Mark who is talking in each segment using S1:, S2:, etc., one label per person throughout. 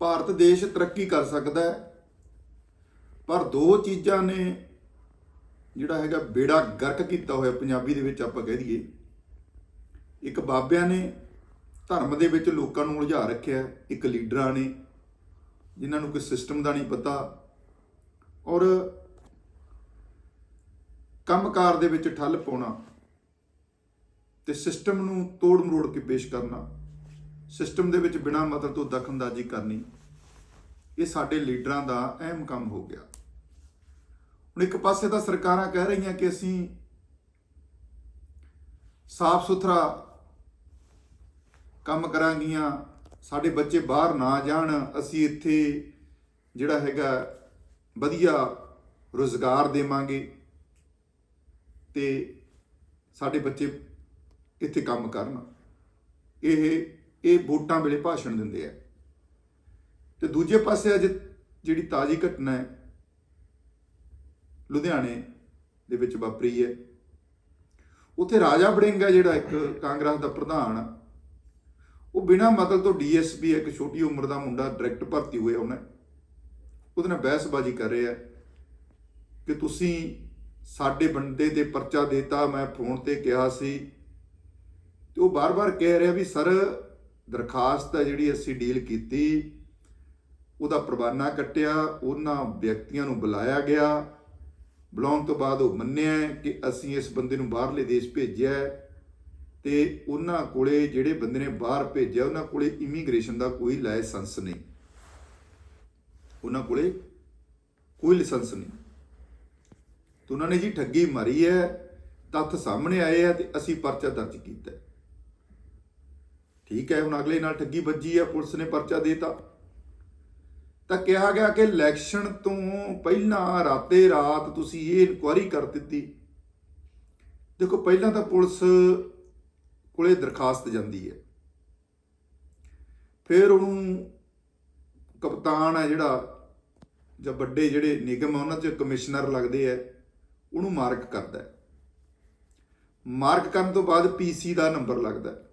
S1: ਭਾਰਤ ਦੇਸ਼ ਤਰੱਕੀ ਕਰ ਸਕਦਾ ਹੈ। ਪਰ ਦੋ ਚੀਜ਼ਾਂ ਨੇ ਜਿਹੜਾ ਹੈਗਾ ਬੇੜਾ ਗਰਕ ਕੀਤਾ ਹੋਇਆ ਪੰਜਾਬੀ ਦੇ ਵਿੱਚ ਆਪਾਂ ਕਹਿ ਦਈਏ। ਇੱਕ ਬਾਬਿਆਂ ਨੇ ਧਰਮ ਦੇ ਵਿੱਚ ਲੋਕਾਂ ਨੂੰ ਉਲਝਾ ਰੱਖਿਆ ਇੱਕ ਲੀਡਰਾਂ ਨੇ, ਜਿਨ੍ਹਾਂ ਨੂੰ ਕੋਈ ਸਿਸਟਮ ਦਾ ਨਹੀਂ ਪਤਾ। ਔਰ ਕੰਮਕਾਰ ਦੇ ਵਿੱਚ ਠੱਲ ਪਾਉਣਾ ਤੇ ਸਿਸਟਮ ਨੂੰ ਤੋੜ ਮਰੋੜ ਕੇ ਪੇਸ਼ ਕਰਨਾ। ਸਿਸਟਮ ਦੇ ਵਿੱਚ ਬਿਨਾਂ ਮਤਲਬ ਤੋਂ ਦਖਲਅੰਦਾਜ਼ੀ ਕਰਨੀ, ਇਹ ਸਾਡੇ ਲੀਡਰਾਂ ਦਾ ਅਹਿਮ ਕੰਮ ਹੋ ਗਿਆ। ਹੁਣ ਇੱਕ ਪਾਸੇ ਤਾਂ ਸਰਕਾਰਾਂ ਕਹਿ ਰਹੀਆਂ ਕਿ ਅਸੀਂ ਸਾਫ਼ ਸੁਥਰਾ ਕੰਮ ਕਰਾਂਗੀਆਂ, ਸਾਡੇ ਬੱਚੇ ਬਾਹਰ ਨਾ ਜਾਣ, ਅਸੀਂ ਇੱਥੇ ਜਿਹੜਾ ਹੈਗਾ ਵਧੀਆ ਰੋਜ਼ਗਾਰ ਦੇਵਾਂਗੇ ਤੇ ਸਾਡੇ ਬੱਚੇ ਇੱਥੇ ਕੰਮ ਕਰਨ। ਇਹ ਇਹ ਵੋਟਾਂ ਵੇਲੇ ਭਾਸ਼ਣ ਦਿੰਦੇ ਆ। ਤੇ ਦੂਜੇ ਪਾਸੇ ਅੱਜ ਜਿਹੜੀ ਤਾਜ਼ੀ ਘਟਨਾ ਹੈ, ਲੁਧਿਆਣੇ ਦੇ ਵਿੱਚ ਵਾਪਰੀ ਹੈ। ਉੱਥੇ ਰਾਜਾ ਬੜਿੰਗਾ ਜਿਹੜਾ ਇੱਕ ਕਾਂਗਰਸ ਦਾ ਪ੍ਰਧਾਨ। ਉਹ ਬਿਨਾਂ ਮਤਲਬ ਤੋਂ ਡੀਐਸਪੀ ਇੱਕ ਛੋਟੀ ਉਮਰ ਦਾ ਮੁੰਡਾ, ਡਾਇਰੈਕਟ ਭਰਤੀ ਹੋਇਆ ਉਹਨੇ। ਉਹਦੇ ਨਾਲ ਬਹਿਸਬਾਜ਼ੀ ਕਰ ਰਿਹਾ ਕਿ ਤੁਸੀਂ ਸਾਡੇ ਬੰਦੇ ਤੇ ਪਰਚਾ ਦੇਤਾ, ਮੈਂ ਫੋਨ ਤੇ ਕਿਹਾ ਸੀ। ਤੇ ਉਹ ਬਾਰ-ਬਾਰ ਕਹਿ ਰਿਹਾ ਵੀ, ਸਰ ਦਰਖਾਸਤ ਹੈ ਜਿਹੜੀ ਅਸੀਂ ਡੀਲ ਕੀਤੀ, ਉਹਦਾ ਪ੍ਰਵਾਨਾ ਕੱਟਿਆ, ਉਹਨਾਂ ਵਿਅਕਤੀਆਂ ਨੂੰ ਬੁਲਾਇਆ ਗਿਆ। ਬੁਲਾਉਣ ਤੋਂ ਬਾਅਦ ਉਹ ਮੰਨਿਆ ਕਿ ਅਸੀਂ ਇਸ ਬੰਦੇ ਨੂੰ ਬਾਹਰਲੇ ਦੇਸ਼ ਭੇਜਿਆ ਹੈ ਤੇ ਉਹਨਾਂ ਕੋਲੇ ਜਿਹੜੇ ਬੰਦੇ ਨੇ ਬਾਹਰ ਭੇਜਿਆ, ਉਹਨਾਂ ਕੋਲੇ ਇਮੀਗ੍ਰੇਸ਼ਨ ਦਾ ਕੋਈ ਲਾਇਸੈਂਸ ਨਹੀਂ। ਉਹਨਾਂ ਕੋਲੇ ਕੋਈ ਲਾਇਸੈਂਸ ਨਹੀਂ। ਤੇ ਉਹਨਾਂ ਨੇ ਜੀ ਠੱਗੀ ਮਾਰੀ ਹੈ, ਤੱਥ ਸਾਹਮਣੇ ਆਏ ਆ ਤੇ ਅਸੀਂ ਪਰਚਾ ਦਰਜ ਕੀਤਾ ਠੀਕ ਹੈ, ਹੁਣ ਅਗਲੇ ਨਾਲ ਠੱਗੀ ਵੱਜੀ ਹੈ, ਪੁਲਿਸ ਨੇ ਪਰਚਾ ਦੇਤਾ। ਤਾਂ ਕਿਹਾ ਗਿਆ ਕਿ ਇਲੈਕਸ਼ਨ ਤੋਂ ਪਹਿਲਾਂ ਰਾਤੇ ਰਾਤ ਤੁਸੀਂ ਇਹ ਇਨਕੁਆਰੀ ਕਰ ਦਿੱਤੀ। ਦੇਖੋ, ਪਹਿਲਾਂ ਤਾਂ ਪੁਲਿਸ ਕੋਲੇ ਦਰਖਾਸਤ ਜਾਂਦੀ ਹੈ। ਫਿਰ ਉਹਨੂੰ ਕਪਤਾਨ ਹੈ ਜਿਹੜਾ, ਜਾਂ ਵੱਡੇ ਜਿਹੜੇ ਨਿਗਮ ਆ ਉਹਨਾਂ 'ਚ ਕਮਿਸ਼ਨਰ ਲੱਗਦੇ ਆ ਉਹਨੂੰ ਮਾਰਕ ਕਰਦਾ ਮਾਰਕ ਕਰਨ ਤੋਂ ਬਾਅਦ ਪੀਸੀ ਦਾ ਨੰਬਰ ਲੱਗਦਾ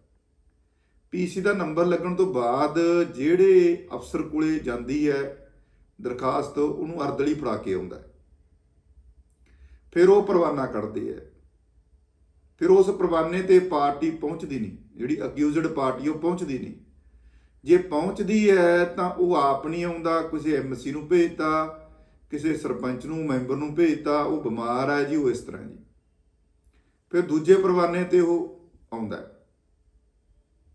S1: ਪੀਸੀ ਦਾ ਨੰਬਰ ਲੱਗਣ ਤੋਂ ਬਾਅਦ ਜਿਹੜੇ ਅਫਸਰ ਕੋਲੇ ਜਾਂਦੀ ਹੈ, ਦਰਖਾਸਤ, ਉਹਨੂੰ ਅਰਦਲੀ ਫੜਾ ਕੇ ਆਉਂਦਾ ਫਿਰ ਉਹ ਪਰਵਾਨਾ ਕੱਢਦੇ ਹੈ। ਫਿਰ ਉਸ ਪਰਵਾਨੇ ਤੇ ਪਾਰਟੀ ਪਹੁੰਚਦੀ ਨਹੀਂ, ਜਿਹੜੀ ਅਕਿਊਜ਼ਡ ਪਾਰਟੀ ਉਹ ਪਹੁੰਚਦੀ ਨਹੀਂ। ਜੇ ਪਹੁੰਚਦੀ ਹੈ ਤਾਂ ਉਹ ਆਪ ਨਹੀਂ ਆਉਂਦਾ, ਕਿਸੇ ਐਮਸੀ ਨੂੰ ਭੇਜਤਾ, ਕਿਸੇ ਸਰਪੰਚ ਨੂੰ, ਮੈਂਬਰ ਨੂੰ ਭੇਜਤਾ, ਉਹ ਬਿਮਾਰ ਹੈ ਜੀ, ਉਹ ਇਸ ਤਰ੍ਹਾਂ ਜੀ। ਫਿਰ ਦੂਜੇ ਪਰਵਾਨੇ ਤੇ ਉਹ ਆਉਂਦਾ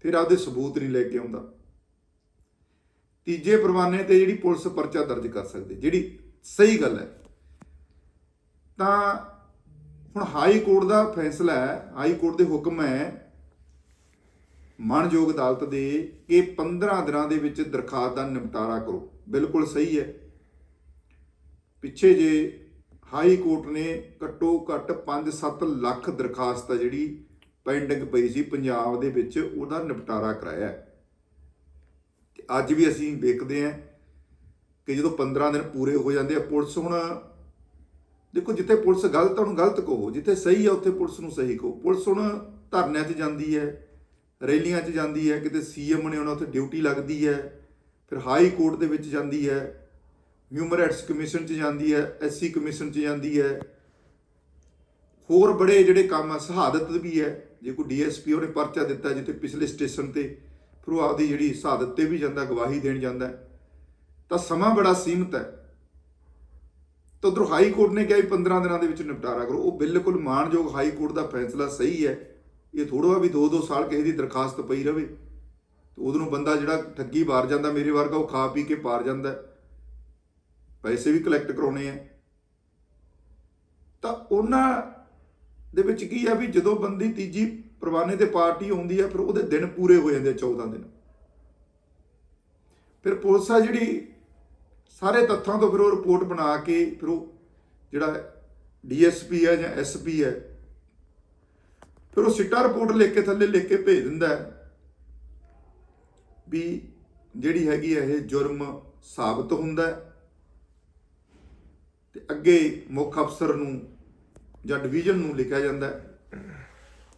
S1: ਫਿਰ ਆਪਦੇ ਸਬੂਤ ਨਹੀਂ ਲੈ ਕੇ ਆਉਂਦਾ। ਤੀਜੇ ਪਰਵਾਨੇ ਤੇ ਜਿਹੜੀ ਪੁਲਿਸ ਪਰਚਾ ਦਰਜ ਕਰ ਸਕਦੀ, ਜਿਹੜੀ ਸਹੀ ਗੱਲ ਹੈ। ਤਾਂ ਹੁਣ ਹਾਈ ਕੋਰਟ ਦਾ ਫੈਸਲਾ ਹੈ, ਹਾਈ ਕੋਰਟ ਦੇ ਹੁਕਮ ਹੈ, ਮਾਨਯੋਗ ਅਦਾਲਤ ਦੇ ਕਿ 15 ਦਿਨਾਂ ਦੇ ਵਿੱਚ ਦਰਖਾਸਤ ਦਾ ਨਿਪਟਾਰਾ ਕਰੋ। ਬਿਲਕੁਲ ਸਹੀ ਹੈ। ਪਿੱਛੇ ਜੇ ਹਾਈ ਕੋਰਟ ਨੇ ਘੱਟੋ ਘੱਟ 5-7 ਲੱਖ ਦਰਖਾਸਤ ਆ ਜਿਹੜੀ ਪੈਂਡਿੰਗ ਪਈ ਸੀ, ਪੰਜਾਬ ਦੇ ਵਿੱਚ ਉਹਦਾ ਨਿਪਟਾਰਾ ਕਰਾਇਆ। ਹੈ। ਤੇ ਅੱਜ ਵੀ ਅਸੀਂ ਵੇਖਦੇ ਹਾਂ ਕਿ ਜਦੋਂ 15 ਦਿਨ ਪੂਰੇ ਹੋ ਜਾਂਦੇ ਆ, ਪੁਲਿਸ ਹੁਣ ਦੇਖੋ, ਜਿੱਥੇ ਪੁਲਿਸ ਗਲਤ ਆ, ਉਹਨੂੰ ਗਲਤ ਕਹੋ। ਜਿੱਥੇ ਸਹੀ ਆ, ਉੱਥੇ ਪੁਲਿਸ ਨੂੰ ਸਹੀ ਕਹੋ। ਪੁਲਿਸ ਹੁਣ ਧਰਨਿਆਂ 'ਚ ਜਾਂਦੀ ਹੈ, ਰੈਲੀਆਂ 'ਚ ਜਾਂਦੀ ਹੈ, ਕਿਤੇ ਸੀਐਮ ਨੇ ਉਹਨਾਂ ਉੱਥੇ ਡਿਊਟੀ ਲੱਗਦੀ ਹੈ, ਫਿਰ ਹਾਈ ਕੋਰਟ ਦੇ ਵਿੱਚ ਜਾਂਦੀ ਹੈ ਹਿਊਮਨ ਰਾਈਟਸ ਕਮਿਸ਼ਨ 'ਚ ਜਾਂਦੀ ਹੈ, ਐਸਸੀ ਕਮਿਸ਼ਨ 'ਚ ਜਾਂਦੀ ਹੈ। ਹੋਰ ਬੜੇ ਜਿਹੜੇ ਕੰਮ ਆ, ਸ਼ਹਾਦਤ ਵੀ ਹੈ। ਜੇ ਕੋਈ ਡੀਐਸਪੀ ਉਹਨੇ ਪਰਚਾ ਦਿੱਤਾ ਜਿੱਥੇ ਪਿਛਲੇ ਸਟੇਸ਼ਨ ਤੇ, ਫਿਰ ਉਹ ਆਪਦੀ ਜਿਹੜੀ ਸ਼ਹਾਦਤ ਤੇ ਵੀ ਜਾਂਦਾ, ਗਵਾਹੀ ਦੇਣ ਜਾਂਦਾ ਤਾਂ ਸਮਾਂ ਬੜਾ ਸੀਮਤ ਹੈ। ਤਾਂ ਉਧਰ ਹਾਈ ਕੋਰਟ ਨੇ ਕਿਹਾ ਵੀ 15 ਦਿਨਾਂ ਦੇ ਵਿੱਚ ਨਿਪਟਾਰਾ ਕਰੋ। ਉਹ ਬਿਲਕੁਲ ਮਾਣਯੋਗ ਹਾਈ ਕੋਰਟ ਦਾ ਫੈਸਲਾ ਸਹੀ ਹੈ। ਇਹ ਥੋੜਾ ਵੀ 2-2 ਸਾਲ ਕਿਸੇ ਦੀ ਦਰਖਾਸਤ ਪਈ ਰਵੇ। ਤੇ ਉਹਨੂੰ ਬੰਦਾ ਜਿਹੜਾ ਠੱਗੀ ਮਾਰ ਜਾਂਦਾ, ਮੇਰੇ ਵਰਗਾ ਉਹ ਖਾ ਪੀ ਕੇ ਪਾਰ ਜਾਂਦਾ ਪੈਸੇ ਵੀ ਕਲੈਕਟ ਕਰਾਉਣੇ ਆ ਤਾਂ ਉਹਨਾਂ ਦੇ ਵਿੱਚ ਕੀ ਆ ਵੀ ਜਦੋਂ ਬੰਦੀ ਤੀਜੀ ਪਰਵਾਨੇ ਤੇ ਪਾਰਟੀ ਹੁੰਦੀ ਆ, ਫਿਰ ਉਹਦੇ ਦਿਨ ਪੂਰੇ ਹੋ ਜਾਂਦੇ ਆ 14 ਦਿਨ। ਫਿਰ ਪੁਲਿਸ ਆ ਜਿਹੜੀ ਸਾਰੇ ਤੱਥਾਂ ਤੋਂ ਫਿਰ ਉਹ ਰਿਪੋਰਟ ਬਣਾ ਕੇ ਫਿਰ ਉਹ ਜਿਹੜਾ ਡੀਐਸਪੀ ਹੈ ਜਾਂ ਐਸਪੀ ਹੈ ਫਿਰ ਉਹ ਸਿੱਟਾ ਰਿਪੋਰਟ ਲਿਖ ਕੇ ਥੱਲੇ ਲਿਖ ਕੇ ਭੇਜ ਦਿੰਦਾ ਵੀ ਜਿਹੜੀ ਹੈਗੀ ਹੈ ਇਹ ਜੁਰਮ ਸਾਬਤ ਹੁੰਦਾ ਹੈ ਤੇ ਅੱਗੇ ਮੁੱਖ ਅਫਸਰ ਨੂੰ ਜਾਂ ਡਿਵੀਜ਼ਨ ਨੂੰ ਲਿਖਿਆ ਜਾਂਦਾ ਹੈ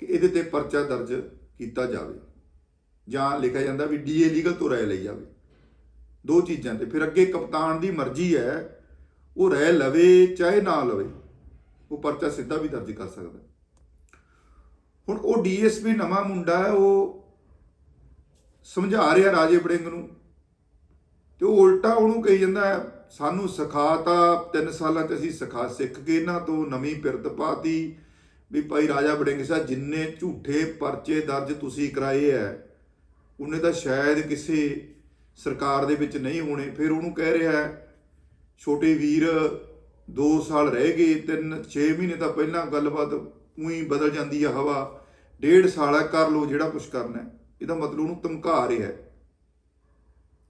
S1: ਕਿ ਇਹਦੇ ਤੇ ਪਰਚਾ ਦਰਜ ਕੀਤਾ ਜਾਵੇ ਜਾਂ ਲਿਖਿਆ ਜਾਂਦਾ ਵੀ ਡੀਏ ਲੀਗਲ ਤੋਂ ਰਾਏ ਲਈ ਜਾਵੇ। ਦੋ ਚੀਜ਼ਾਂ ਤੇ। ਫਿਰ ਅੱਗੇ ਕਪਤਾਨ ਦੀ ਮਰਜ਼ੀ ਹੈ, ਉਹ ਰਹਿ ਲਵੇ ਚਾਹੇ ਨਾ ਲਵੇ, ਉਹ ਪਰਚਾ ਸਿੱਧਾ ਵੀ ਦਰਜ ਕਰ ਸਕਦਾ ਹੁਣ ਉਹ ਡੀਐਸਪੀ ਨਵਾਂ ਮੁੰਡਾ ਹੈ, ਉਹ ਸਮਝਾ ਰਿਹਾ ਰਾਜੇ ਬੜਿੰਗ ਨੂੰ ਤੇ ਉਹ ਉਲਟਾ ਉਹਨੂੰ ਕਹੀ ਜਾਂਦਾ ਸਾਨੂੰ ਸਿਖਾਤਾ 3 ਸਾਲਾਂ ਚ ਅਸੀਂ ਸਿਖਾ ਸਿੱਖ ਕੇ ਇਹਨਾਂ ਤੋਂ, ਨਵੀਂ ਪਿਰਤ ਪਾਤੀ। ਵੀ ਭਾਈ ਰਾਜਾ ਬੜਿੰਗ ਸਾਹਿਬ, ਜਿੰਨੇ ਝੂਠੇ ਪਰਚੇ ਦਰਜ ਤੁਸੀਂ ਕਰਾਏ ਐ, ਉਹਨੇ ਤਾਂ ਸ਼ਾਇਦ ਕਿਸੇ ਸਰਕਾਰ ਦੇ ਵਿੱਚ ਨਹੀਂ ਹੋਣੇ। ਫਿਰ ਉਹਨੂੰ ਕਹਿ ਰਿਹਾ ਛੋਟੇ ਵੀਰ 2 ਸਾਲ ਰਹਿ ਗਏ 3 6 ਮਹੀਨੇ ਤਾਂ ਪਹਿਲਾਂ ਗੱਲਬਾਤ ਉਹੀ ਬਦਲ ਜਾਂਦੀ ਆ ਹਵਾ। ਡੇਢ ਸਾਲ ਹੈ ਕਰ ਲੋ ਜਿਹੜਾ ਕੁਝ ਕਰਨਾ ਇਹਦਾ ਮਤਲਬ ਉਹਨੂੰ ਧਮਕਾ ਰਿਹਾ ਹੈ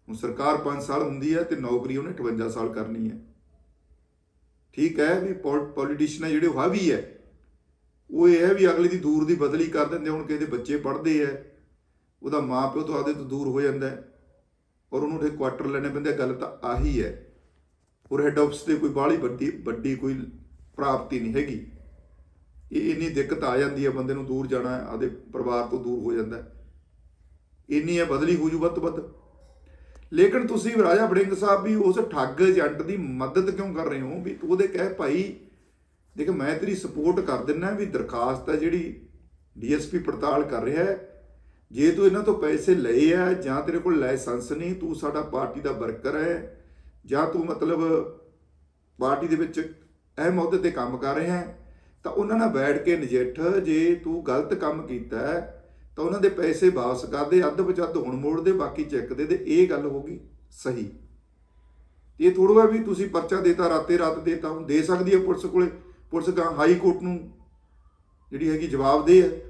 S1: ਹੁਣ ਸਰਕਾਰ 5 ਸਾਲ ਹੁੰਦੀ ਹੈ ਤੇ ਨੌਕਰੀ ਉਹਨੇ 58 ਸਾਲ ਕਰਨੀ ਹੈ। ਠੀਕ ਹੈ ਵੀ ਪੋਲੀਟੀਸ਼ੀਅਨ ਜਿਹੜੇ ਉਹ ਹਾਵੀ ਹੈ। ਉਹ ਇਹ ਹੈ ਵੀ ਅਗਲੇ ਦੀ ਦੂਰ ਦੀ ਬਦਲੀ ਕਰ ਦਿੰਦੇ ਹੁਣ ਕਿਸੇ ਦੇ ਬੱਚੇ ਪੜ੍ਹਦੇ ਆ, ਉਹਦਾ ਮਾਂ ਪਿਓ ਤੋਂ ਆਦੇ ਤੋਂ ਦੂਰ ਹੋ ਜਾਂਦਾ ਹੈ। ਔਰ ਉਹਨੂੰ ਉੱਥੇ ਕੁਆਟਰ ਲੈਣੇ ਪੈਂਦੇ ਗੱਲ ਤਾਂ ਆਹੀ ਹੈ। ਔਰ ਹੈਡ ਆਫਿਸ ਤੇ ਕੋਈ ਬਾਹਲੀ ਵੱਡੀ ਵੱਡੀ ਕੋਈ ਪ੍ਰਾਪਤੀ ਨਹੀਂ ਹੈਗੀ। ਇਹ ਇੰਨੀ ਦਿੱਕਤ ਆ ਜਾਂਦੀ ਹੈ, ਬੰਦੇ ਨੂੰ ਦੂਰ ਜਾਣਾ ਹੈ ਆਦੇ ਪਰਿਵਾਰ ਤੋਂ ਦੂਰ ਹੋ ਜਾਂਦਾ ਇੰਨੀ ਹੈ ਬਦਲੀ ਹੋ ਜੂ ਵੱਧ ਤੋਂ ਵੱਧ। ਲੇਕਿਨ ਤੁਸੀਂ ਰਾਜਾ ਬੜਿੰਗ ਸਾਹਿਬ ਵੀ ਉਸ ਠੱਗ ਏਜੰਟ ਦੀ ਮਦਦ ਕਿਉਂ ਕਰ ਰਹੇ ਹੋ? ਵੀ ਉਹਦੇ ਕਹੇ ਭਾਈ, ਦੇਖ ਮੈਂ ਤੇਰੀ ਸਪੋਰਟ ਕਰ ਦਿੰਨਾ ਵੀ ਦਰਖਾਸਤ ਹੈ ਜਿਹੜੀ ਡੀਐਸਪੀ ਪੜਤਾਲ ਕਰ ਰਿਹਾ ਹੈ। ਜੇ ਤੂੰ ਇਹਨਾਂ ਤੋਂ ਪੈਸੇ ਲਏ ਆ ਜਾਂ ਤੇਰੇ ਕੋਲ ਲਾਇਸੈਂਸ ਨਹੀਂ, ਤੂੰ ਸਾਡਾ ਪਾਰਟੀ ਦਾ ਵਰਕਰ ਹੈ ਜਾਂ ਤੂੰ ਮਤਲਬ ਪਾਰਟੀ ਦੇ ਵਿੱਚ ਅਹਿਮ ਅਹੁਦੇ ਤੇ ਕੰਮ ਕਰ ਰਿਹਾ ਹੈ, ਤਾਂ ਉਹਨਾਂ ਨਾਲ ਬੈਠ ਕੇ ਨਜਿੱਠ ਜੇ ਤੂੰ ਗਲਤ ਕੰਮ ਕੀਤਾ ਹੈ ਤਾਂ ਉਹਨਾਂ ਦੇ ਪੈਸੇ ਵਾਪਸ ਕਰਦੇ, ਅੱਧ ਬਚੱਧ ਹੁਣ ਮੋੜ ਦੇ ਬਾਕੀ ਚੈੱਕ ਦੇ ਦੇ, ਇਹ ਗੱਲ ਹੋ ਗਈ ਸਹੀ। ਇਹ ਥੋੜਾ ਵੀ ਤੁਸੀਂ ਪਰਚਾ ਦੇਤਾ, ਰਾਤੇ ਰਾਤ ਦੇਤਾ, ਹੁਣ ਦੇ ਸਕਦੀ ਹੈ ਪੁਲਿਸ ਕੋਲੇ, ਪੁਲਿਸ ਗਾਂ ਹਾਈ ਕੋਰਟ ਨੂੰ, ਜਿਹੜੀ ਹੈਗੀ ਜਵਾਬ ਦੇ ਹੈ।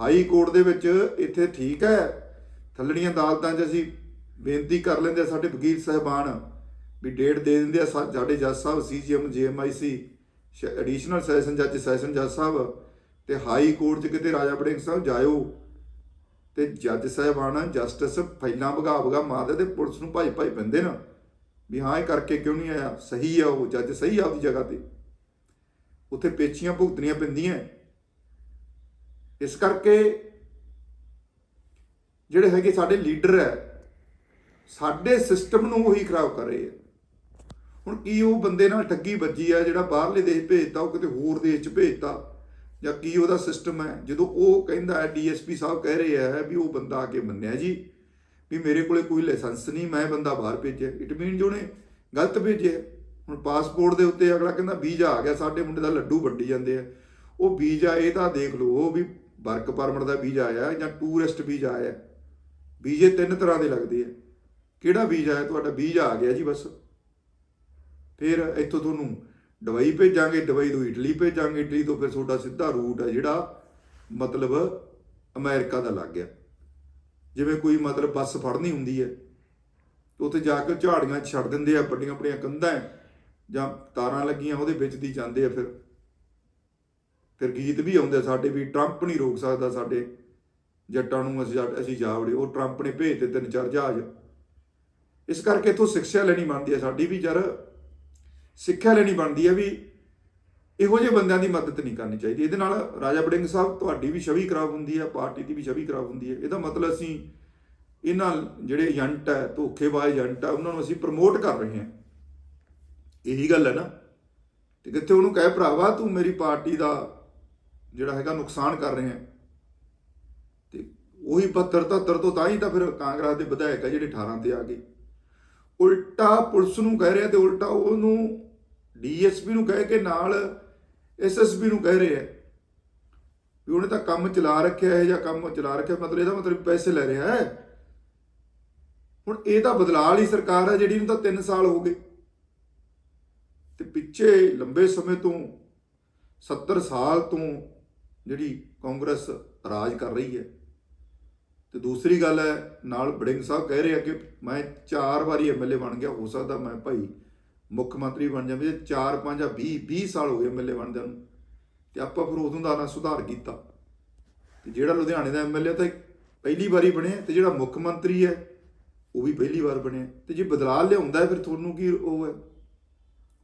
S1: ਹਾਈ ਕੋਰਟ ਦੇ ਵਿੱਚ ਇੱਥੇ ਠੀਕ ਹੈ, ਥੱਲੜੀਆਂ ਅਦਾਲਤਾਂ 'ਚ ਅਸੀਂ ਬੇਨਤੀ ਕਰ ਲੈਂਦੇ ਆ ਸਾਡੇ ਵਕੀਲ ਸਾਹਿਬਾਨ ਵੀ ਡੇਟ ਦੇ ਦਿੰਦੇ ਆ, ਸਾ- ਸਾਡੇ ਜੱਜ ਸਾਹਿਬ ਸੀਜੀਐਮ ਜੀਐਮਆਈਸੀ ਐਡੀਸ਼ਨਲ ਸੈਸ਼ਨ ਜੱਜ ਸੈਸ਼ਨ ਜੱਜ ਸਾਹਿਬ। ਤੇ ਹਾਈ ਕੋਰਟ 'ਚ ਕਿਤੇ ਰਾਜਾ ਬੜਿੰਗ ਸਾਹਿਬ ਜਾਇਓ ਤੇ ਜੱਜ ਸਾਹਿਬਾਨ ਜਸਟਿਸ ਫੈਲਾਂ ਭਗਾ ਭਗਾ ਮਾਰਦੇ ਤੇ ਪੁਲਿਸ ਨੂੰ ਭਾਈ ਭਾਈ ਪੈਂਦੇ ਨਾ, ਵੀ ਹਾਂ ਇਹ ਕਰਕੇ ਕਿਉਂ ਨਹੀਂ ਆਇਆ? ਸਹੀ ਆ ਉਹ, ਜੱਜ ਸਹੀ ਆ ਆਪਦੀ ਜਗ੍ਹਾ ਤੇ। ਉੱਥੇ ਪੇਚੀਆਂ ਭੁਗਤਣੀਆਂ ਪੈਂਦੀਆਂ। ਇਸ ਕਰਕੇ ਜਿਹੜੇ ਹੈਗੇ ਸਾਡੇ ਲੀਡਰ ਹੈ, ਸਾਡੇ ਸਿਸਟਮ ਨੂੰ ਉਹੀ ਖਰਾਬ ਕਰ ਰਹੇ ਆ। ਹੁਣ ਕੀ ਉਹ ਬੰਦੇ ਨਾਲ ਠੱਗੀ ਵੱਜੀ ਆ, ਜਿਹੜਾ ਬਾਹਰਲੇ ਦੇਸ਼ ਭੇਜਤਾ, ਉਹ ਕਿਤੇ ਹੋਰ ਦੇਸ਼ 'ਚ ਭੇਜਤਾ ਜਾਂ ਕੀ ਉਹਦਾ ਸਿਸਟਮ ਹੈ? ਜਦੋਂ ਉਹ ਕਹਿੰਦਾ ਹੈ ਡੀਐਸਪੀ ਸਾਹਿਬ ਕਹਿ ਰਹੇ ਆ ਵੀ ਉਹ ਬੰਦਾ ਆ ਕੇ ਮੰਨਿਆ ਜੀ, ਵੀ ਮੇਰੇ ਕੋਲੇ ਕੋਈ ਲਾਇਸੈਂਸ ਨਹੀਂ, ਮੈਂ ਬੰਦਾ ਬਾਹਰ ਭੇਜਿਆ। ਇਟ ਮੀਨ ਜੋ ਗਲਤ ਭੇਜਿਆ, ਹੁਣ ਪਾਸਪੋਰਟ ਦੇ ਉੱਤੇ ਅਗਲਾ ਕਹਿੰਦਾ ਵੀਜ਼ਾ ਆ ਗਿਆ, ਸਾਡੇ ਮੁੰਡੇ ਦਾ ਲੱਡੂ ਵੱਡੀ ਜਾਂਦੇ ਆ। ਉਹ ਵੀਜ਼ਾ ਇਹ ਤਾਂ ਦੇਖ ਲਓ ਵੀ ਵਰਕ ਪਰਮਿਟ ਦਾ ਵੀਜ਼ਾ ਆਇਆ ਜਾਂ ਟੂਰਿਸਟ ਵੀਜ਼ਾ ਆਇਆ। ਵੀਜ਼ੇ ਤਿੰਨ ਤਰ੍ਹਾਂ ਦੇ ਲੱਗਦੇ ਆ। ਕਿਹੜਾ ਵੀਜ਼ਾ ਹੈ ਤੁਹਾਡਾ ਵੀਜ਼ਾ ਆ ਗਿਆ ਜੀ ਬਸ। ਫਿਰ ਇੱਥੋਂ ਤੁਹਾਨੂੰ ਦੁਬਈ ਭੇਜਾਂਗੇ ਦੁਬਈ ਤੋਂ ਇਟਲੀ ਭੇਜਾਂਗੇ, ਇਟਲੀ ਤੋਂ ਫਿਰ ਤੁਹਾਡਾ ਸਿੱਧਾ ਰੂਟ ਹੈ ਜਿਹੜਾ ਮਤਲਬ ਅਮਰੀਕਾ ਦਾ ਲੱਗ ਗਿਆ। ਜਿਵੇਂ ਕੋਈ ਮਤਲਬ ਬੱਸ ਫੜਨੀ ਹੁੰਦੀ ਹੈ, ਉੱਥੇ ਜਾ ਕੇ ਝਾੜੀਆਂ ਛੱਡ ਦਿੰਦੇ ਆ, ਵੱਡੀਆਂ ਵੱਡੀਆਂ ਕੰਧਾਂ ਜਾਂ ਤਾਰਾਂ ਲੱਗੀਆਂ ਉਹਦੇ ਵਿੱਚ ਦੀ ਜਾਂਦੇ ਆ ਫਿਰ। ਫਿਰ ਗੀਤ ਵੀ ਆਉਂਦੇ ਆ ਸਾਡੇ ਵੀ ਟਰੰਪ ਨਹੀਂ ਰੋਕ ਸਕਦਾ ਸਾਡੇ ਜੱਟਾਂ ਨੂੰ, ਅਸੀਂ ਅਸੀਂ ਜਾ ਵੜੇ ਉਹ ਟਰੰਪ ਨੇ ਭੇਜ ਦਿੱਤੇ ਤਿੰਨ ਚਾਰ ਜਹਾਜ਼। ਇਸ ਕਰਕੇ ਇਥੋਂ ਸਿੱਖਿਆ ਲੈਣੀ ਬਣਦੀ ਹੈ ਸਾਡੀ ਵੀ ਯਾਰ ਸਿੱਖਿਆ ਲੈਣੀ ਬਣਦੀ ਹੈ ਵੀ ਇਹੋ ਜਿਹੇ ਬੰਦਿਆਂ ਦੀ ਮਦਦ ਨਹੀਂ ਕਰਨੀ ਚਾਹੀਦੀ। ਇਹਦੇ ਨਾਲ ਰਾਜਾ ਬੜਿੰਗ ਸਾਹਿਬ ਤੁਹਾਡੀ ਵੀ ਛਵੀ ਖਰਾਬ ਹੁੰਦੀ ਹੈ, ਪਾਰਟੀ ਦੀ ਵੀ ਛਵੀ ਖਰਾਬ ਹੁੰਦੀ ਹੈ। ਇਹਦਾ ਮਤਲਬ ਅਸੀਂ ਇਹਨਾਂ ਜਿਹੜੇ ਏਜੰਟ ਹੈ, ਧੋਖੇਬਾਜ਼ ਏਜੰਟ ਹੈ, ਉਹਨਾਂ ਨੂੰ ਅਸੀਂ ਪ੍ਰਮੋਟ ਕਰ ਰਹੇ ਹਾਂ। ਇਹੀ ਗੱਲ ਹੈ ਨਾ। ਤੇ ਕਿੱਥੇ ਉਹਨੂੰ ਕਹੇ, ਭਰਾਵਾ ਤੂੰ ਮੇਰੀ ਪਾਰਟੀ ਦਾ ਜਿਹੜਾ ਹੈਗਾ ਨੁਕਸਾਨ ਕਰ ਰਹੇ ਹੈ। ਤੇ ਉਹੀ 72 73 ਤੋਂ ਤਾਂ ਹੀ ਤਾਂ ਫਿਰ ਕਾਂਗਰਸ ਦੇ ਵਿਧਾਇਕ ਆ ਜਿਹੜੇ 18 ਤੇ ਆ ਗਏ। ਉਲਟਾ ਪੁਲਿਸ ਨੂੰ ਕਹਿ ਰਿਹਾ ਤੇ ਉਲਟਾ ਉਹਨੂੰ ਡੀਐਸਪੀ ਨੂੰ ਕਹਿ ਕੇ ਨਾਲ ਐਸਐਸਪੀ ਨੂੰ ਕਹਿ ਰਿਹਾ ਵੀ ਉਹਨੇ ਤਾਂ ਕੰਮ ਚਲਾ ਰੱਖਿਆ ਹੈ ਜਾਂ ਕੰਮ ਚਲਾ ਰੱਖਿਆ, ਮਤਲਬ ਇਹਦਾ ਮਤਲਬ ਪੈਸੇ ਲੈ ਰਿਹਾ ਹੈ। ਹੁਣ ਇਹ ਤਾਂ ਬਦਲਾਅ ਵਾਲੀ ਸਰਕਾਰ ਹੈ ਜਿਹੜੀ ਨੂੰ ਤਾਂ 3 ਸਾਲ ਹੋ ਗਏ। ਤੇ ਪਿੱਛੇ ਲੰਬੇ ਸਮੇਂ ਤੋਂ 70 ਸਾਲ ਤੋਂ ਜਿਹੜੀ ਕਾਂਗਰਸ ਰਾਜ ਕਰ ਰਹੀ ਹੈ। ਤੇ ਦੂਸਰੀ ਗੱਲ ਹੈ, ਨਾਲ ਬੜਿੰਗ ਸਾਹਿਬ ਕਹਿ ਰਹੇ ਆ ਕਿ ਮੈਂ ਚਾਰ ਵਾਰੀ ਐਮਐਲਏ ਬਣ ਗਿਆ, ਹੋ ਸਕਦਾ ਮੈਂ ਭਾਈ ਮੁੱਖ ਮੰਤਰੀ ਬਣ ਜਾਵਾਂ ਜੇ 4 5 ਜਾਂ 20 20 ਸਾਲ ਹੋ ਗਏ ਐਮਐਲਏ ਬਣਦਿਆਂ ਨੂੰ। ਤੇ ਆਪਾਂ ਫਿਰ ਉਦੋਂ ਦਾ ਨਾ ਸੁਧਾਰ ਕੀਤਾ। ਤੇ ਜਿਹੜਾ ਲੁਧਿਆਣੇ ਦਾ ਐਮਐਲਏ ਤਾਂ ਪਹਿਲੀ ਵਾਰੀ ਬਣਿਆ, ਤੇ ਜਿਹੜਾ ਮੁੱਖ ਮੰਤਰੀ ਹੈ, ਉਹ ਵੀ ਪਹਿਲੀ ਵਾਰ ਬਣਿਆ। ਤੇ ਜੇ ਬਦਲਾਅ ਲਿਆਉਂਦਾ ਫਿਰ ਤੁਹਾਨੂੰ ਕੀ ਉਹ ਹੈ?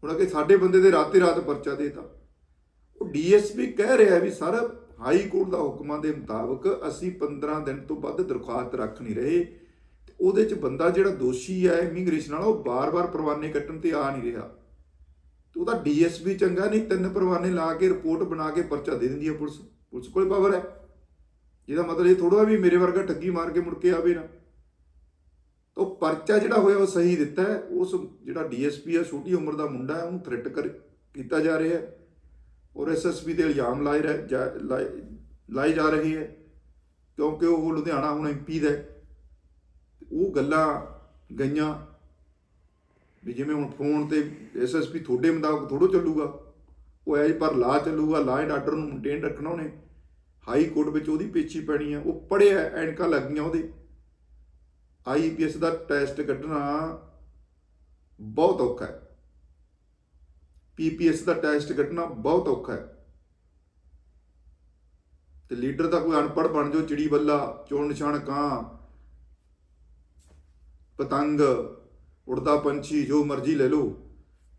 S1: ਹੁਣ ਅਗੇ ਸਾਡੇ ਬੰਦੇ ਦੇ ਰਾਤੇ ਰਾਤ ਪਰਚਾ ਦੇਤਾ। ਉਹ ਡੀਐਸਪੀ ਕਹਿ ਰਿਹਾ ਵੀ ਸਰ, ਹਾਈ ਕੋਰਟ ਦਾ ਹੁਕਮਾਂ ਦੇ ਮੁਤਾਬਕ ਅਸੀਂ 15 ਦਿਨ ਤੋਂ ਵੱਧ ਦਰਖਾਸਤ ਰੱਖ ਨਹੀਂ ਰਹੇ। ਉਹਦੇ ਚ ਬੰਦਾ ਜਿਹੜਾ ਦੋਸ਼ੀ ਹੈ ਇਮੀਗ੍ਰੇਸ਼ਨ ਵਾਲਾ, ਉਹ ਬਾਰ-ਬਾਰ ਪਰਵਾਨੇ ਕੱਟਣ ਤੇ ਆ ਨਹੀਂ ਰਿਹਾ। ਤੇ ਉਹਦਾ ਡੀਐਸਪੀ ਚੰਗਾ ਨਹੀਂ, ਤਿੰਨ ਪਰਵਾਨੇ ਲਾ ਕੇ ਰਿਪੋਰਟ ਬਣਾ ਕੇ ਪਰਚਾ ਦੇ ਦਿੰਦੀ ਹੈ ਪੁਲਿਸ। ਪੁਲਿਸ ਕੋਲ ਪਾਵਰ ਹੈ। ਜਿਹਦਾ ਮਤਲਬ ਇਹ ਥੋੜਾ ਵੀ ਮੇਰੇ ਵਰਗਾ ਠੱਗੀ ਮਾਰ ਕੇ ਮੁੜ ਕੇ ਆਵੇ ਨਾ। ਤਾਂ ਉਹ ਪਰਚਾ ਜਿਹੜਾ ਹੋਇਆ, ਉਹ ਸਹੀ ਦਿੱਤਾ ਉਸ ਜਿਹੜਾ ਡੀਐਸਪੀ ਹੈ ਛੋਟੀ ਉਮਰ ਦਾ ਮੁੰਡਾ ਹੈ, ਉਹਨੂੰ ਥ੍ਰੈਟ ਕਰ ਕੀਤਾ ਜਾ ਰਿਹਾ ਹੈ। ਔਰ ਐਸਐਸਪੀ ਦੇ ਇਲਜ਼ਾਮ ਲਾਏ ਰਹਿ- ਜਾ- ਲਾਏ ਲਾਏ ਜਾ ਰਹੇ ਹੈ। ਕਿਉਂਕਿ ਉਹ ਲੁਧਿਆਣਾ ਹੁਣ ਐਮਪੀ ਦਾ ਹੈ। ਉਹ ਗੱਲਾਂ ਗਈਆਂ ਵੀ ਜਿਵੇਂ ਹੁਣ ਫੋਨ ਤੇ ਐਸਐਸਪੀ ਤੁਹਾਡੇ ਮੁਤਾਬਕ ਥੋੜੋ ਚੱਲੂਗਾ। ਉਹ ਐਜ ਪਰ ਲਾ ਚੱਲੂਗਾ, ਲਾ ਐਂਡ ਆਰਡਰ ਨੂੰ ਮੇਨਟੇਨ ਰੱਖਣਾ ਉਹਨੇ। ਹਾਈ ਕੋਰਟ ਵਿੱਚ ਉਹਦੀ ਪੇਚੀ ਪੈਣੀ ਆ, ਉਹ ਪੜਿਆ ਐਨਕਾਂ ਲੱਗੀਆਂ ਉਹਦੇ। ਆਈਪੀਐਸ ਦਾ ਟੈਸਟ ਕੱਢਣਾ ਬਹੁਤ ਔਖਾ ਹੈ। ਪੀਪੀਐਸ ਦਾ ਟੈਸਟ ਕੱਢਣਾ ਬਹੁਤ ਔਖਾ ਹੈ। ਤੇ ਲੀਡਰ ਤਾਂ ਕੋਈ ਅਨਪੜ੍ਹ ਬਣ ਜਾਓ, ਚਿੜੀ ਬੱਲਾ, ਚੋਣ ਨਿਸ਼ਾਨ ਕਾਂ ਪਤੰਗ ਉੜਦਾ ਪੰਛੀ, ਜੋ ਮਰਜ਼ੀ ਲੈ ਲਓ,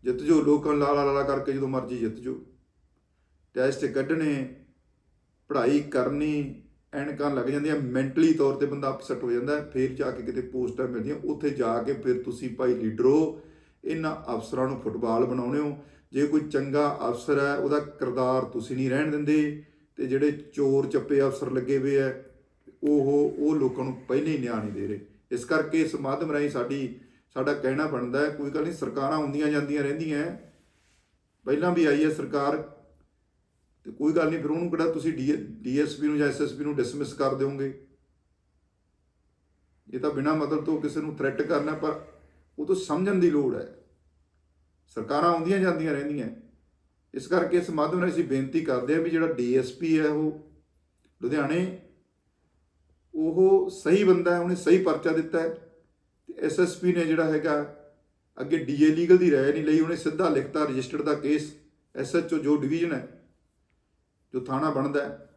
S1: ਜਿੱਤ ਜੋ ਲੋਕਾਂ ਲਾਲਾ ਲਾਲਾ ਕਰਕੇ ਜਦੋਂ ਮਰਜ਼ੀ ਜਿੱਤ ਜੋ ਟੈਸਟ ਕੱਢਣੇ, ਪੜ੍ਹਾਈ ਕਰਨੀ, ਐਨਕਾਂ ਲੱਗ ਜਾਂਦੀਆਂ, ਮੈਂਟਲੀ ਤੌਰ ਤੇ ਬੰਦਾ ਅਪਸੈਟ ਹੋ ਜਾਂਦਾ, ਫਿਰ ਜਾ ਕੇ ਕਿਤੇ ਪੋਸਟਾਂ ਮਿਲਦੀਆਂ, ਉੱਥੇ ਜਾ ਕੇ ਫਿਰ ਤੁਸੀਂ ਭਾਈ ਲੀਡਰੋ ਇਹਨਾਂ ਅਫਸਰਾਂ ਨੂੰ ਫੁੱਟਬਾਲ ਬਣਾਉਣੇ ਹੋ। ਜੇ ਕੋਈ ਚੰਗਾ ਅਫਸਰ ਹੈ, ਉਹਦਾ ਕਿਰਦਾਰ ਤੁਸੀਂ ਨਹੀਂ ਰਹਿਣ ਦਿੰਦੇ, ਤੇ ਜਿਹੜੇ ਚੋਰ ਚੱਪੇ ਅਫਸਰ ਲੱਗੇ ਹੋਏ ਆ ਉਹ ਉਹ ਲੋਕਾਂ ਨੂੰ ਪਹਿਲੇ ਹੀ ਨਿਆਂ ਨਹੀਂ ਦੇ ਰਹੇ। ਇਸ ਕਰਕੇ ਇਸ ਮਾਧਿਅਮ ਰਾਹੀਂ ਸਾਡੀ, ਸਾਡਾ ਕਹਿਣਾ ਬਣਦਾ ਹੈ, ਕੋਈ ਗੱਲ ਨਹੀਂ, ਸਰਕਾਰਾਂ ਹੁੰਦੀਆਂ ਜਾਂਦੀਆਂ ਰਹਿੰਦੀਆਂ ਪਹਿਲਾਂ ਵੀ ਆਈ ਹੈ ਸਰਕਾਰ, ਤੇ ਕੋਈ ਗੱਲ ਨਹੀਂ, ਫਿਰ ਉਹਨੂੰ ਕਿਹੜਾ ਤੁਸੀਂ ਡੀਐਸਪੀ ਨੂੰ ਜਾਂ ਐਸਐਸਪੀ ਨੂੰ ਡਿਸਮਿਸ ਕਰ ਦਿਓਗੇ? ਇਹ ਤਾਂ ਬਿਨਾਂ ਮਤਲਬ ਤੋਂ ਕਿਸੇ ਨੂੰ ਥ੍ਰੈਟ ਕਰਨਾ, ਪਰ ਉਹ ਤੋਂ ਸਮਝਣ ਦੀ ਲੋੜ ਹੈ। ਸਰਕਾਰਾਂ ਆਉਂਦੀਆਂ ਜਾਂਦੀਆਂ ਰਹਿੰਦੀਆਂ ਇਸ ਕਰਕੇ ਇਸ ਮਾਧਿਅਮ ਨਾਲ ਅਸੀਂ ਬੇਨਤੀ ਕਰਦੇ ਹਾਂ ਵੀ ਜਿਹੜਾ ਡੀਐਸਪੀ ਹੈ ਉਹ, ਲੁਧਿਆਣੇ ਉਹ ਸਹੀ ਬੰਦਾ ਹੈ, ਉਹਨੇ ਸਹੀ ਪਰਚਾ ਦਿੱਤਾ ਹੈ। ਤੇ ਐਸਐਸਪੀ ਨੇ ਜਿਹੜਾ ਹੈਗਾ, ਅੱਗੇ ਡੀਏ ਲੀਗਲ ਦੀ ਰਾਏ ਨਹੀਂ ਲਈ, ਉਹਨੇ ਸਿੱਧਾ ਲਿਖਤਾ ਰਜਿਸਟਰਡ ਦਾ ਕੇਸ। ਐਸਐਚਓ ਜੋ ਡਿਵੀਜ਼ਨ ਹੈ, ਜੋ ਥਾਣਾ ਬਣਦਾ ਹੈ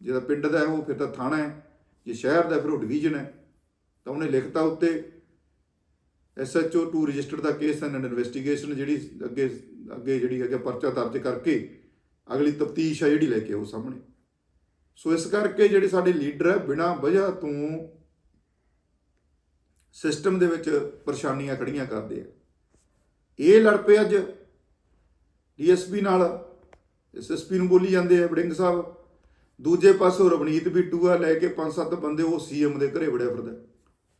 S1: ਜਿਹੜਾ ਪਿੰਡ ਦਾ ਉਹ ਫਿਰ ਤਾਂ ਥਾਣਾ ਹੈ। ਜੇ ਸ਼ਹਿਰ ਦਾ ਫਿਰ ਉਹ ਡਿਵੀਜ਼ਨ ਹੈ। ਤਾਂ ਉਹਨੇ ਲਿਖਤਾ ਉੱਤੇ ਐਸਐਚਓ ਟੂ ਰਜਿਸਟਰਡ ਦਾ ਕੇਸ ਐਂਡ ਇਨਵੈਸਟੀਗੇਸ਼ਨ ਜਿਹੜੀ ਅੱਗੇ ਅੱਗੇ ਜਿਹੜੀ ਹੈਗਾ ਪਰਚਾ ਦਰਜ ਕਰਕੇ, ਅਗਲੀ ਤਫਤੀਸ਼ ਹੈ ਜਿਹੜੀ ਲੈ ਕੇ ਉਹ ਸਾਹਮਣੇ। ਸੋ ਇਸ ਕਰਕੇ ਜਿਹੜੇ ਸਾਡੇ ਲੀਡਰ ਹੈ, ਬਿਨਾਂ ਵਜ੍ਹਾ ਤੋਂ ਸਿਸਟਮ ਦੇ ਵਿੱਚ ਪਰੇਸ਼ਾਨੀਆਂ ਖੜੀਆਂ ਕਰਦੇ ਆ। ਇਹ ਲੜ ਪਏ ਅੱਜ ਡੀਐਸਪੀ ਨਾਲ ਐਸਐਸਪੀ ਨੂੰ ਬੋਲੀ ਜਾਂਦੇ ਆ ਵੜਿੰਗ ਸਾਹਿਬ। ਦੂਜੇ ਪਾਸੋਂ ਰਵਨੀਤ ਬਿੱਟੂ ਆ, ਲੈ ਕੇ ਪੰਜ ਸੱਤ ਬੰਦੇ ਉਹ ਸੀਐਮ ਦੇ ਘਰੇ ਵੜਿਆ ਫਿਰਦਾ।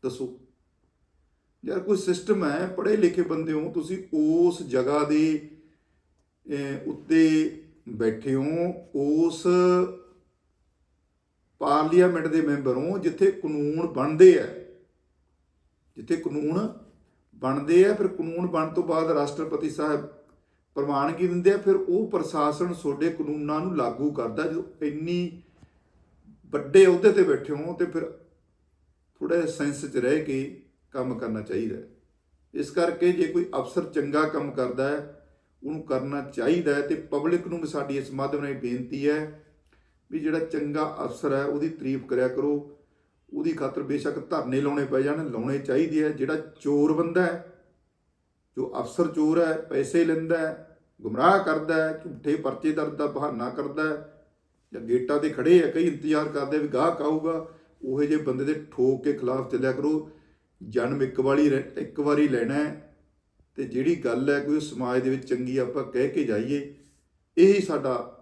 S1: ਦੱਸੋ, ਯਾਰ ਕੋਈ ਸਿਸਟਮ ਹੈ, ਪੜ੍ਹੇ ਲਿਖੇ ਬੰਦੇ ਹੋ, ਤੁਸੀਂ ਉਸ ਜਗ੍ਹਾ ਦੇ ਉੱਤੇ ਬੈਠੇ ਹੋ, ਉਸ ਪਾਰਲੀਮੈਂਟ ਦੇ ਮੈਂਬਰ ਹੋ, ਜਿੱਥੇ ਕਾਨੂੰਨ ਬਣਦੇ ਆ। ਜਿੱਥੇ ਕਾਨੂੰਨ ਬਣਦੇ ਆ, ਫਿਰ ਕਾਨੂੰਨ ਬਣ ਤੋਂ ਬਾਅਦ ਰਾਸ਼ਟਰਪਤੀ ਸਾਹਿਬ ਪ੍ਰਵਾਨਗੀ ਦਿੰਦੇ ਆ, ਫਿਰ ਉਹ ਪ੍ਰਸ਼ਾਸਨ ਤੁਹਾਡੇ ਕਾਨੂੰਨਾਂ ਨੂੰ ਲਾਗੂ ਕਰਦਾ। ਜਦੋਂ ਇੰਨੀ ਵੱਡੇ ਅਹੁਦੇ ਤੇ ਬੈਠੇ ਹੋ ਤੇ ਫਿਰ ਥੋੜਾ ਸੈਂਸ 'ਚ ਰਹਿ ਕੇ ਕੰਮ ਕਰਨਾ ਚਾਹੀਦਾ ਇਸ ਕਰਕੇ ਜੇ ਕੋਈ ਅਫਸਰ ਚੰਗਾ ਕੰਮ ਕਰਦਾ ਹੈ, ਉਹਨੂੰ ਕਰਨਾ ਚਾਹੀਦਾ ਹੈ, ਤੇ ਪਬਲਿਕ ਨੂੰ ਵੀ ਸਾਡੀ ਇਸ ਮਾਧਿਅਮ ਰਾਹੀਂ ਬੇਨਤੀ ਹੈ ਵੀ ਜਿਹੜਾ ਚੰਗਾ ਅਫਸਰ ਹੈ, ਉਹਦੀ ਤਾਰੀਫ ਕਰਿਆ ਕਰੋ। ਉਹਦੀ ਖਾਤਰ ਬੇਸ਼ੱਕ ਧਰਨੇ ਲਾਉਣੇ ਪੈ ਜਾਣ, ਲਾਉਣੇ ਚਾਹੀਦੇ ਹੈ ਜਿਹੜਾ ਚੋਰ ਬੰਦਾ ਹੈ, ਜੋ ਅਫਸਰ ਚੋਰ ਹੈ, ਪੈਸੇ ਲੈਂਦਾ ਹੈ, ਗੁੰਮਰਾਹ ਕਰਦਾ ਹੈ, ਝੂਠੇ ਪਰਚੇ ਦਰਦ ਦਾ ਬਹਾਨਾ ਕਰਦਾ ਹੈ, ਜਾਂ ਗੇਟਾਂ ਤੇ ਖੜੇ ਹੈ, ਕਈ ਇੰਤਜ਼ਾਰ ਕਰਦੇ ਵੀ ਗਾਹਕ ਆਊਗਾ, ਉਹੇ ਜੇ ਬੰਦੇ ਦੇ ਠੋਕ ਕੇ ਖਿਲਾਫ ਚੱਲਿਆ ਕਰੋ। ਜਨਮ ਇੱਕ ਵਾਰੀ ਰਹਿ- ਇੱਕ ਵਾਰੀ ਲੈਣਾ ਹੈ। ਤੇ ਜਿਹੜੀ ਗੱਲ ਹੈ, ਕੋਈ ਸਮਾਜ ਦੇ ਵਿੱਚ ਚੰਗੀ ਆਪਾਂ ਕਹਿ ਕੇ ਜਾਈਏ, ਇਹੀ ਸਾਡਾ